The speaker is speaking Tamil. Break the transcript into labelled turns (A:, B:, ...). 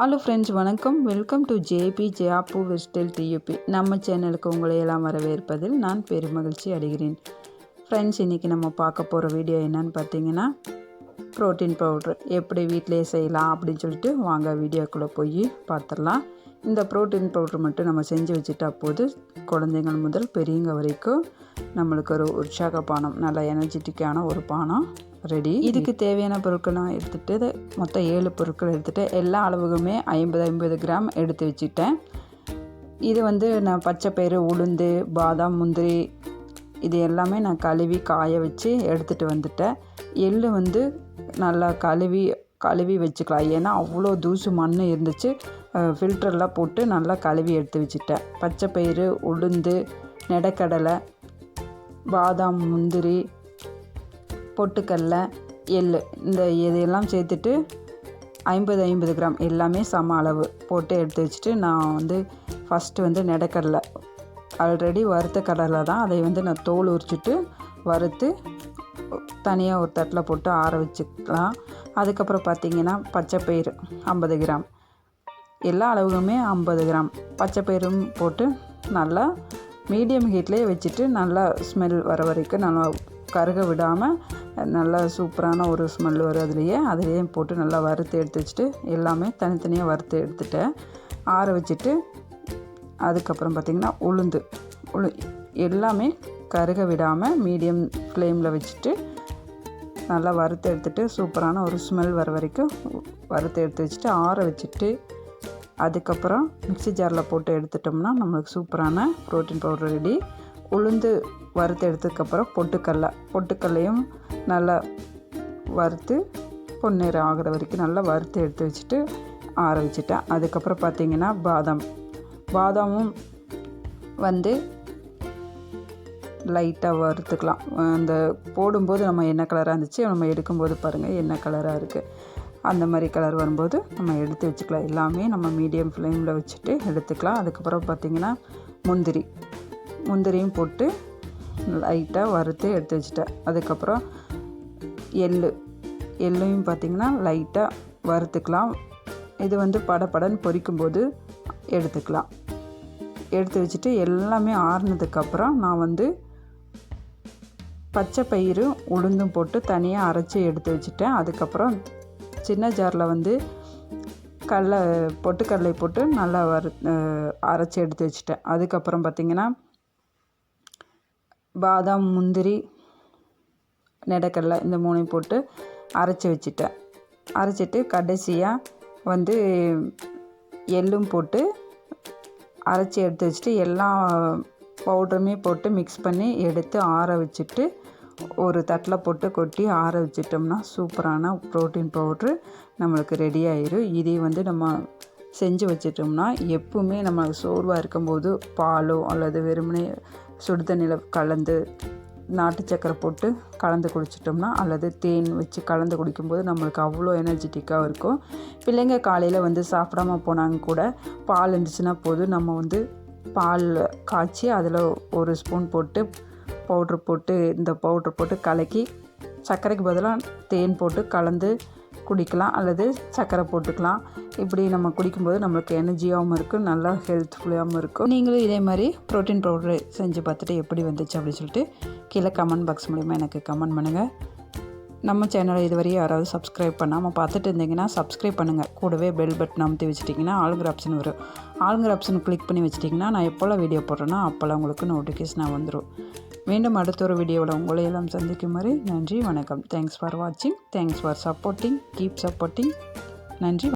A: ஹலோ ஃப்ரெண்ட்ஸ் வணக்கம். வெல்கம் டு ஜேபி ஜேஆப்பு வெஸ்டல் டியூபி நம்ம சேனலுக்கு உங்களை எல்லாம் வரவேற்பதில் நான் பெருமகிழ்ச்சி அடைகிறேன். ஃப்ரெண்ட்ஸ் இன்றைக்கி நம்ம பார்க்க போகிற வீடியோ என்னன்னு பார்த்தீங்கன்னா ப்ரோட்டீன் பவுட்ரு எப்படி வீட்டிலே செய்யலாம் அப்படின்னு சொல்லிட்டு வாங்க வீடியோக்குள்ளே போய் பார்த்துடலாம். இந்த ப்ரோட்டீன் பவுட்ரு மட்டும் நம்ம செஞ்சு வச்சுட்டா போது குழந்தைங்கள் முதல் பெரியவங்க வரைக்கும் நம்மளுக்கு ஒரு உற்சாக பானம் நல்ல எனர்ஜெட்டிக்கான ஒரு பானம் ரெடி இதுக்கு தேவையான பொருட்கள்லாம் எடுத்துகிட்டு மொத்தம் ஏழு பொருட்கள் எடுத்துகிட்டு எல்லா அளவுக்குமே ஐம்பது ஐம்பது கிராம் எடுத்து வச்சுட்டேன். இது வந்து நான் பச்சை பயிறு உளுந்து பாதாம் முந்திரி இது எல்லாமே நான் கழுவி காய வச்சு எடுத்துகிட்டு வந்துட்டேன். எள் வந்து நல்லா கழுவி கழுவி வச்சுக்கலாம். ஏன்னா அவ்வளோ தூசு மண் இருந்துச்சு. ஃபில்டர்லாம் போட்டு நல்லா கழுவி எடுத்து வச்சுட்டேன். பச்சை பயிறு உளுந்து நெடக்கடலை பாதாம் முந்திரி பொட்டுக்கடல எள் இந்த இதையெல்லாம் சேர்த்துட்டு ஐம்பது ஐம்பது கிராம் எல்லாமே சம அளவு போட்டு எடுத்து வச்சுட்டு நான் வந்து ஃபஸ்ட்டு வந்து நெடக்கடலை ஆல்ரெடி வறுத்த கடலை தான். அதை வந்து நான் தோல் உரிச்சிட்டு வறுத்து தனியாக ஒரு தட்டில் போட்டு ஆற வச்சுக்கலாம். அதுக்கப்புறம் பார்த்திங்கன்னா பச்சைப்பயிறு ஐம்பது கிராம். எல்லா அளவுக்குமே ஐம்பது கிராம். பச்சைப்பயிரும் போட்டு நல்லா மீடியம் ஹீட்லேயே வச்சுட்டு நல்லா ஸ்மெல் வர வரைக்கும் நல்லா கருக விடாமல் நல்லா சூப்பரான ஒரு ஸ்மெல் வரும் அதுலேயே. அதுலேயே போட்டு நல்லா வறுத்து எடுத்து வச்சுட்டு எல்லாமே தனித்தனியாக வறுத்து எடுத்துட்டேன். ஆற வச்சுட்டு அதுக்கப்புறம் பார்த்திங்கன்னா உளுந்து. உளு எல்லாமே கருக விடாமல் மீடியம் ஃப்ளேமில் வச்சுட்டு நல்லா வறுத்து எடுத்துகிட்டு சூப்பரான ஒரு ஸ்மெல் வர வரைக்கும் வறுத்து எடுத்து வச்சுட்டு ஆற வச்சுட்டு அதுக்கப்புறம் மிக்சி ஜாரில் போட்டு எடுத்துட்டோம்னா நம்மளுக்கு சூப்பரான ப்ரோட்டீன் பவுடர் ரெடி உளுந்து வறுத்து எடுத்ததுக்கப்புறம் பொட்டுக்கடலை பொட்டுக்கடலையும் நல்லா வறுத்து பொன்னிறம் ஆகிற வரைக்கும் நல்லா வறுத்து எடுத்து வச்சுட்டு ஆற வச்சுட்டேன். அதுக்கப்புறம் பார்த்திங்கன்னா பாதாம். பாதாமும் வந்து லைட்டாக வறுத்துக்கலாம். அந்த போடும்போது நம்ம என்ன கலராக இருந்துச்சு நம்ம எடுக்கும்போது பாருங்கள் என்ன கலராக இருக்குது அந்த மாதிரி கலர் வரும்போது நம்ம எடுத்து வச்சுக்கலாம். எல்லாமே நம்ம மீடியம் ஃப்ளேமில் வச்சுட்டு எடுத்துக்கலாம். அதுக்கப்புறம் பார்த்திங்கன்னா முந்திரி. முந்திரியும் போட்டு லைட்டாக வறுத்து எடுத்து வச்சுட்டேன். அதுக்கப்புறம் எள் எள்ளையும் பார்த்திங்கன்னா லைட்டாக வறுத்துக்கலாம். இது வந்து படப்படன்னு பொரிக்கும்போது எடுத்துக்கலாம். எடுத்து வச்சுட்டு எல்லாமே ஆறுனதுக்கப்புறம் நான் வந்து பச்சை பயிறு உளுந்தும் போட்டு தனியாக அரைச்சி எடுத்து வச்சுட்டேன். அதுக்கப்புறம் சின்ன ஜாரில் வந்து கடலை பொட்டுக்கடலை போட்டு நல்லா வறு அரைச்சி எடுத்து வச்சுட்டேன். அதுக்கப்புறம் பார்த்திங்கன்னா பாதாம் முந்திரி நெடக்கடலை இந்த மூணையும் போட்டு அரைச்சி வச்சுட்டேன். அரைச்சிட்டு கடைசியாக வந்து எள்ளும் போட்டு அரைச்சி எடுத்து வச்சுட்டு எல்லா பவுடருமே போட்டு மிக்ஸ் பண்ணி எடுத்து ஆற வச்சுட்டு ஒரு தட்டில் போட்டு கொட்டி ஆற வச்சிட்டோம்னா சூப்பரான ப்ரோட்டீன் பவுட்ரு நம்மளுக்கு ரெடி ஆயிடும் இதே வந்து நம்ம செஞ்சு வச்சிட்டோம்னா எப்பவுமே நம்ம சோர்வாக இருக்கும்போது பாலோ அல்லது வெறுமனே சுடு தண்ணியில் கலந்து நாட்டு சக்கரை போட்டு கலந்து குடிச்சிட்டோம்னா அல்லது தேன் வச்சு கலந்து குடிக்கும்போது நம்மளுக்கு அவ்வளோ எனர்ஜெட்டிக்காக இருக்கும். பிள்ளைங்க காலையில் வந்து சாப்பிடாம போனாங்க கூட பால் இருந்துச்சுன்னா போதும். நம்ம வந்து பால் காய்ச்சி அதில் ஒரு ஸ்பூன் போட்டு பவுட்ரு போட்டு இந்த பவுட்ரு போட்டு கலக்கி சர்க்கரைக்கு பதிலாக தேன் போட்டு கலந்து குடிக்கலாம் அல்லது சர்க்கரை போட்டுக்கலாம். இப்படி நம்ம குடிக்கும்போது நம்மளுக்கு எனர்ஜியாகவும் இருக்கும் நல்லா ஹெல்த்ஃபுல்லாகவும் இருக்கும் நீங்களும் இதே மாதிரி ப்ரோட்டீன் பவுடர் செஞ்சு பார்த்துட்டு எப்படி வந்துச்சு அப்படின்னு சொல்லிட்டு கீழே கமெண்ட் பாக்ஸ் மூலிமா எனக்கு கமெண்ட் பண்ணுங்கள் நம்ம சேனலை இதுவரையும் யாராவது சப்ஸ்கிரைப் பண்ணாமல் பார்த்துட்டு இருந்தீங்கன்னா சப்ஸ்கிரைப் பண்ணுங்கள் கூடவே பெல் பட்டன் அமுத்தி வச்சுட்டிங்கன்னா ஆளுங்கிற ஆப்ஷன் வரும். ஆளுங்கிற ஆப்ஷன் கிளிக் பண்ணி வச்சிட்டிங்கன்னா நான் எப்போல்லாம் வீடியோ போடுறேன்னா அப்போல்லாம் உங்களுக்கு நோட்டிஃபிகேஷனாக வந்துடும் மீண்டும் அடுத்த ஒரு வீடியோவில் உங்களை எல்லாம் சந்திக்கும் வரை நன்றி வணக்கம். தேங்க்ஸ் ஃபார் வாட்சிங் thanks for supporting keep supporting நன்றி